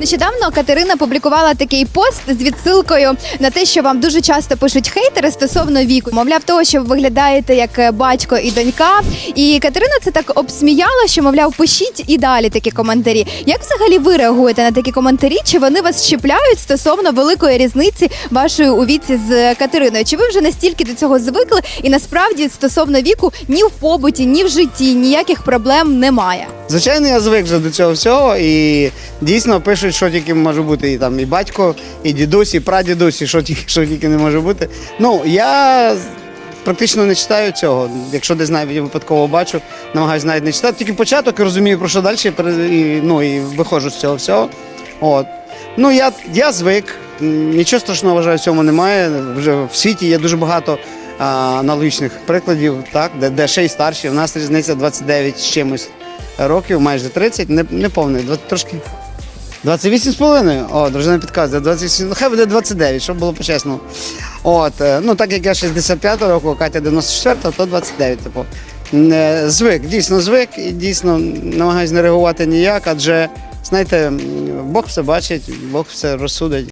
Нещодавно Катерина публікувала такий пост з відсилкою на те, що вам дуже часто пишуть хейтери стосовно віку. Мовляв, того, що ви виглядаєте як е, батько і донька. І Катерина це так обсміяла, що мовляв, пишіть і далі такі коментарі. Як взагалі ви реагуєте на такі коментарі? Чи вони вас чіпляють стосовно великої різниці вашої у віці з Катериною? Чи ви вже настільки до цього звикли? І насправді стосовно віку ні в побуті, ні в житті ніяких проблем немає. Звичайно, я звик вже до цього всього, і дійсно пишуть, що тільки може бути і там і батько, і дідусь, і прадідусь, і що тільки, що тільки не може бути. Ну, я практично не читаю цього. Якщо десь навіть випадково бачу, намагаюся навіть не читати. Тільки початок і розумію, про що далі, і, ну, і виходжу з цього всього. От. Ну, я, я звик, нічого страшного вважаю, в цьому немає. Вже в світі є дуже багато аналогічних прикладів, так, де, де ще й старші. У нас різниця 29 з чимось років, майже 30, не, не повний, трошки. 28 з половиною. О, дружина підказує, 28, ну хай буде 29, щоб було почесно. От, е, ну так як я 65 року, Катя 94, то 29, типу. Е, Звик, дійсно звик, і дійсно намагаюся не реагувати ніяк, адже, знаєте, Бог все бачить, Бог все розсудить.